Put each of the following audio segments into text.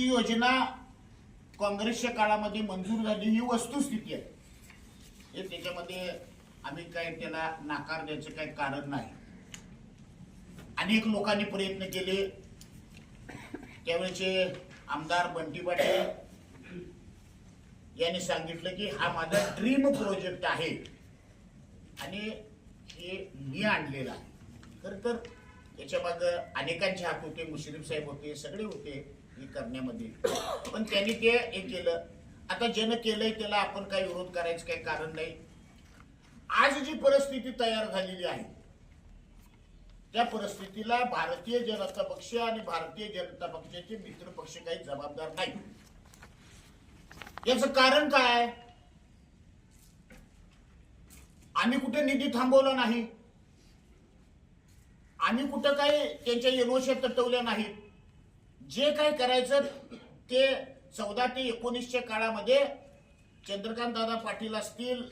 ही योजना काँग्रेसच्या काळामध्ये मंजूर झाली. ही वस्तुस्थिती आहे. हे त्याच्यामध्ये आम्ही काय त्याला नाकार द्यायचं काही कारण नाही. अनेक लोकांनी प्रयत्न केले. त्यावेळेचे आमदार बंटी पाटील यांनी सांगितलं की हा माझा ड्रीम प्रोजेक्ट आहे. आणि हे मी आणलेला आहे. खर तर याच्या माग अनेकांचे हात होते मुश्रीफ साहेब होते सगळे होते. हे करण्यामध्ये. पण त्यांनी ते हे केलं. आता ज्यानं केलंय त्याला आपण काही विरोध करायचं काही कारण नाही. आज जी परिस्थिती तयार झालेली आहे त्या परिस्थितीला भारतीय जनता पक्ष आणि भारतीय जनता पक्षाचे मित्र पक्ष काही जबाबदार नाही याचं कारण काय? आम्ही कुठे निधी थांबवला नाही. आम्ही कुठं काही त्यांच्या एनओशा तटवल्या नाहीत. जे काय करायचं ते चौदा ते एकोणीसच्या काळामध्ये चंद्रकांत दादा पाटील असतील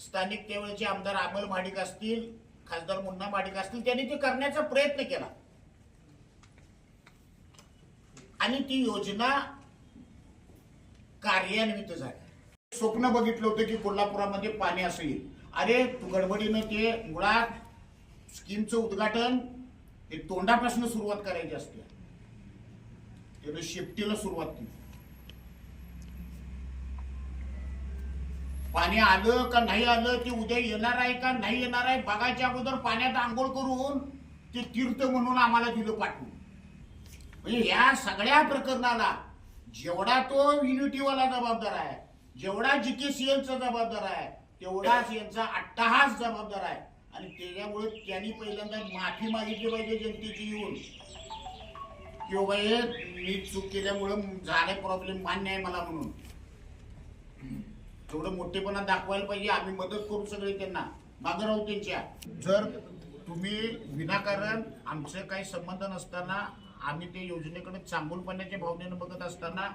स्थानिक त्यावेळेचे आमदार अमल माडिक असतील खासदार मुन्ना माडिक असतील त्यांनी ते करण्याचा प्रयत्न केला. आणि ती योजना कार्यान्वित झाली. स्वप्न बघितलं होतं की कोल्हापुरामध्ये पाणी असेल अरे तू गडबडीनं ते मुळात स्कीमचं उद्घाटन हे तोंडापासून सुरुवात करायची असते. त्यानं शेपटीला सुरुवात केली. पाणी आलं का नाही आलं ते उद्या येणार आहे का नाही येणार आहे बघायच्या अगोदर पाण्यात आंघोळ करून ते तीर्थ म्हणून आम्हाला दिलं पाठवून. म्हणजे या सगळ्या प्रकरणाला जेवढा तो युनिटीवाला जबाबदार आहे जेवढा जीकेसीएलचा जबाबदार आहे तेवढाच यांचा अट्टहास जबाबदार आहे. आणि त्याच्यामुळे त्यांनी पहिल्यांदा माफी मागितली पाहिजे जनतेची येऊन. की बाबा मी चूक केल्यामुळं झाले प्रॉब्लेम मान्य आहे मला म्हणून. थोडं मोठेपणा दाखवायला पाहिजे आम्ही मदत करू सगळे त्यांना. मागं राहू त्यांच्या. जर तुम्ही विनाकारण आमचं काही संबंध नसताना आम्ही ते योजनेकडे चांगुलपणाच्या भावनेनं बघत असताना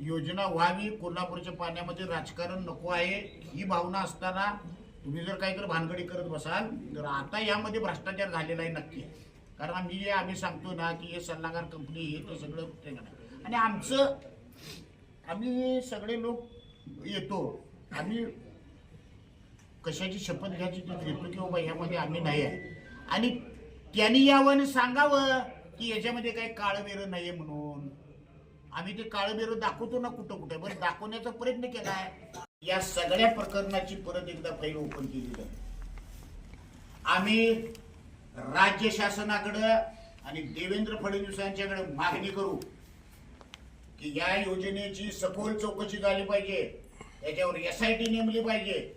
योजना व्हावी कोल्हापूरच्या पाण्यामध्ये राजकारण नको आहे ही भावना असताना तुम्ही जर काहीतरी भानगडी करत बसाल तर आता यामध्ये भ्रष्टाचार झालेला आहे नक्की. कारण आम्ही जे आम्ही सांगतो ना की हे सल्लागार कंपनी हे ते सगळं आणि आमचं आम्ही सगळे लोक येतो. आम्ही कशाची शपथ घ्यायची ती घेतो की बाबा ह्यामध्ये आम्ही नाही आहे. आणि त्यांनी यावं आणि सांगावं की याच्यामध्ये काही काळं आहे म्हणून. आम्ही ते काळबेरं दाखवतो ना कुठं कुठं. बरं दाखवण्याचा प्रयत्न केला आहे या सगळ्या प्रकरणाची परत एकदा फाईल ओपन केली आम्ही राज्य शासनाकडं आणि देवेंद्र फडणवीस यांच्याकडे मागणी करू की या योजनेची सखोल चौकशी झाली पाहिजे. याच्यावर एस आय टी नेमली पाहिजे.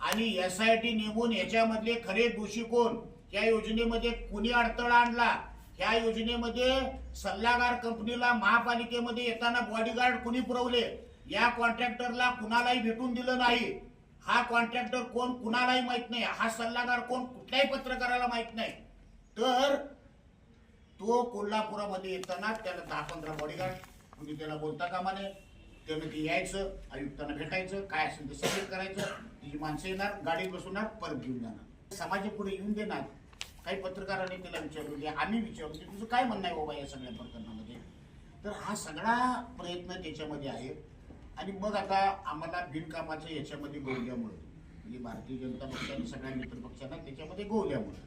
आणि एस आय टी नेमून याच्यामधले खरे दोषी कोण? या योजनेमध्ये कुणी अडथळा आणला? या योजनेमध्ये सल्लागार कंपनीला महापालिकेमध्ये येताना बॉडीगार्ड कुणी पुरवले? या कॉन्ट्रॅक्टरला कुणालाही भेटून दिलं नाही. हा कॉन्ट्रॅक्टर कोण कुणालाही माहीत नाही हा सल्लागार कोण कुठल्याही पत्रकाराला माहीत नाही. तर तो कोल्हापुरामध्ये येताना त्याला दहा पंधरा बॉडीगार्ड म्हणजे कुणी त्याला बोलता कामा नये. त्यानं ते यायचं आयुक्तांना भेटायचं काय असेल ते सबमिट करायचं. तिची माणसं येणार गाडीत बसवणार परत घेऊन जाणार. समाजा पुढे येऊन देणार. काही पत्रकारांनी त्याला विचारलं की आम्ही विचारलो की तुझं काय म्हणणं आहे बाबा या सगळ्या प्रकरणामध्ये? तर हा सगळा प्रयत्न त्याच्यामध्ये आहे. आणि मग आता आम्हाला बिनकामाचं याच्यामध्ये गोवल्यामुळे म्हणजे भारतीय जनता पक्षाने सगळ्या मित्रपक्षांना त्याच्यामध्ये गोवल्यामुळे.